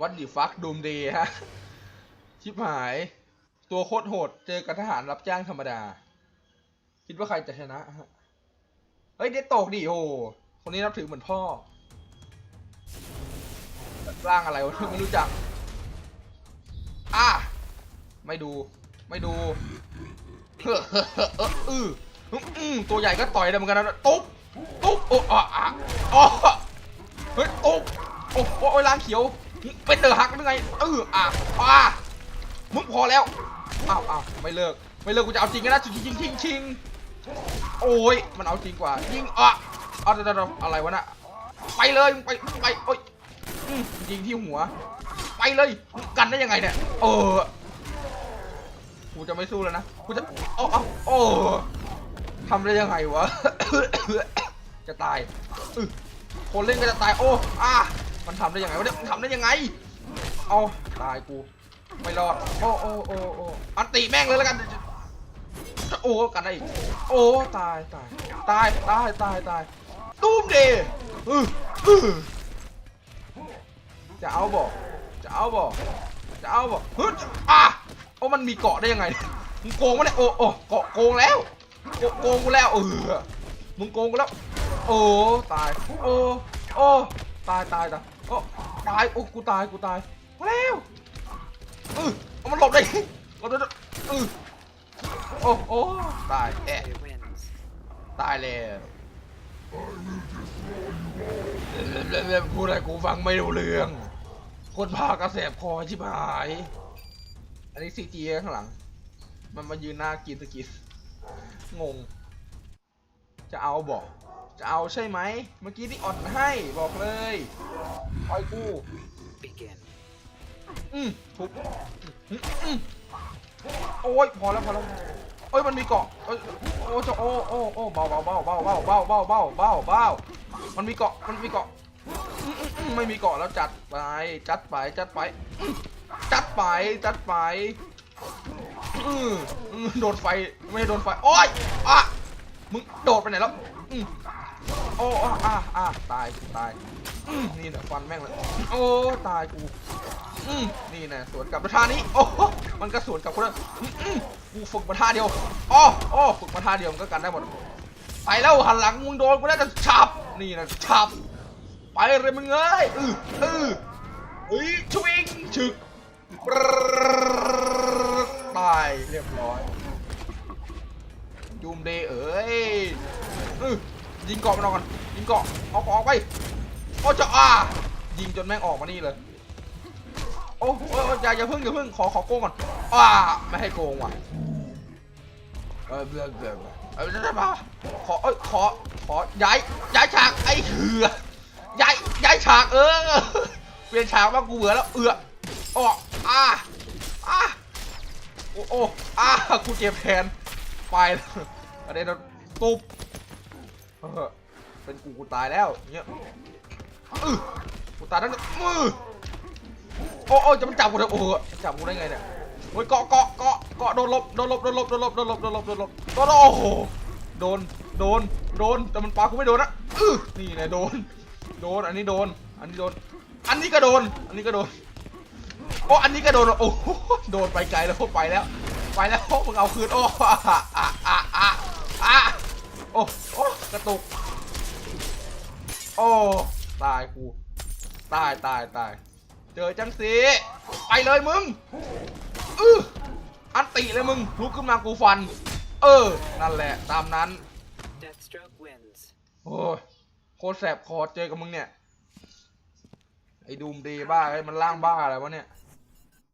วัดดิฟักดูมเดย์ฮะ ชิบหาย ตัวโคตรโหด เจอกับทหารรับจ้างธรรมดา คิดว่าใครจะชนะฮะ เฮ้ย เด็ดตกดิโอคนนี้นับถือเหมือนพ่อร่างอะไรวะไม่รู้จัก อะ ไม่ดู ไม่ดูเฮ้อเฮ้อเฮ้อเอออืออืตัวใหญ่ก็ต่อยได้เหมือนกันนะตุ๊บตุ๊บโอ้อะอะอ๋อเฮ้ยตุ๊บโอ้โอ้ยล้างเขียว เป็นเดือหักหรือไงเอออะอะมึงพอแล้วอ้าวอ้าวไม่เลิก ไม่เลิกกูจะเอาจริงกันนะชิงชิงชิงชิงโอ้ยมันเอาจริงกว่ายิงอะเอาเดี๋ยวเดรเดรอะไรวะน่ะไปเลยไปไปโอ้ยยิงที่หัว ไปเลยกันได้ยังไงเนี่ยเออกูจะไม่สู้แล้วนะกูจะโอ้เอาโอ้ทำได้ยังไงวะจะตายคนเล่นก็จะตายโอ้อะ มันทำได้ยังไงวะเนี่ยมันทำได้ยังไง เอาตายกู ไม่รอด โอ้โอ้โอ้โอ้อันติแม่งเลยแล้วกัน โอ้กันได้อีก โอ้ตายตายตายตายตายตายตูมเดอือจะเอาบอก จะเอาบอก จะเอาบอกฮึอะโอ้มันมีเกาะได้ยังไงมึงโกงวะเนี่ยโอ้โอ้เกาะโกงแล้วโกโกงกูแล้วเออมึงโกงกูแล้ว โอ้ตาย โอ้โอ้ ตายตายตายโอ้ตายโอ้กูตายกูตายมาแล้วเออเอามันหลบได้หลบได้วยเออโอ้โอ้ตายแอะตายแล้วเพูดอะไรกูฟังไม่รู้เรื่อง คนพากระแสบคอชิบหาย อันนี้ซีจีข้างหลัง มันมายืนหน้ากินสกิสงง จะเอาบอก จะเอาใช่ไหม เมื่อกี้ที่อ่อนให้บอกเลยปล่อยกู Begin. อืมทุบอืมอืมโอ้ยพอแล้วพอแล้วเอ้ยมันมีเกาะเอ้ยโอ้จะโอ้โอ้โอ้เบาเบาเบาเบาเบาเบาเบาเบาเบาเบามันมีเกาะมันมีเกาะอืมอืมอืมไม่มีเกาะแล้วจัดไปจัดไปจัดไปอืมจัดไปจัดไปอืมอืมโดนไฟไม่ให้โดนไฟโอ้ยอะมึงโดดไปไหนแล้วอืม โอ้อะอะอะตายตายนี่แหละฟันแม่งเลยโอ้ตายกูนี่นะสวนกับประธานนี้โอ้มันก็สวนกับกูแล้วอืมอืมกูฝึกมาท่าเดียวอ้ออ้อฝึกมาท่าเดียวมันก็กันได้หมดไปแล้วหันหลังมึงโดนกูน่าจะฉับนี่นะฉับไปเลยมึงเอ้ยอืออือเฮ้ยชวิงฉึกตายเรียบร้อยยูมเดย์เอ้ยอือ ยิงเกาะมันออกก่อนยิงเกาะออกออกไปโอ้จะอ่ายิงจนแม่งออกมานี่เลยโอ้โอ้อย่าอย่าเพิ่งอย่าเพิ่งขอขอโกงก่อนอ่าไม่ให้โกงว่ะเออเบื่อเบื่อเออจะมาขอเอ้ยขอขอย้ายย้ายฉากไอ้เหือย้ายย้ายฉากเออเปลี่ยนฉากว่ากูเบื่อแล้วเอืออ้ออ่าอ่าโอ้โอ้อ่ากูเจ็บแทนไปแล้วประเด็นตุบ เป็นกูกูตายแล้วเนี่ยกูตายแล้วมือโอ้โอ้จะมันจับกูเถอะโอ้จับกูได้ไงเนี่ยโอ้ยเกาะเกาะเกาะเกาะโดนลบโดนลบโดนลบโดนลบโดนลบโดนลบโดนลบโดนโอ้โหโดนโดนโดนแต่มันปากูไม่โดนนะนี่ไงโดนโดนอันนี้โดน อันนี้โดน อันนี้ก็โดน อันนี้ก็โดนโอ้อันนี้ก็โดนโอ้โดนไปไกลแล้วไปแล้ว ไปแล้วมึงเอาคืนโอ้อะอะอะอะโอ้ ระตุก โอ้ ตายกู ตายตายตาย เจอจังสีไปเลยมึง อืออันติเลยมึง ลุกขึ้นมากูฟัน เออ นั่นแหละ ตามนั้น Deathstroke wins. โอ้ยโคตรแสบคอเจอกับมึงเนี่ย ไอ้ดูมดีบ้าไอ้มันล่างบ้าอะไรวะเนี่ย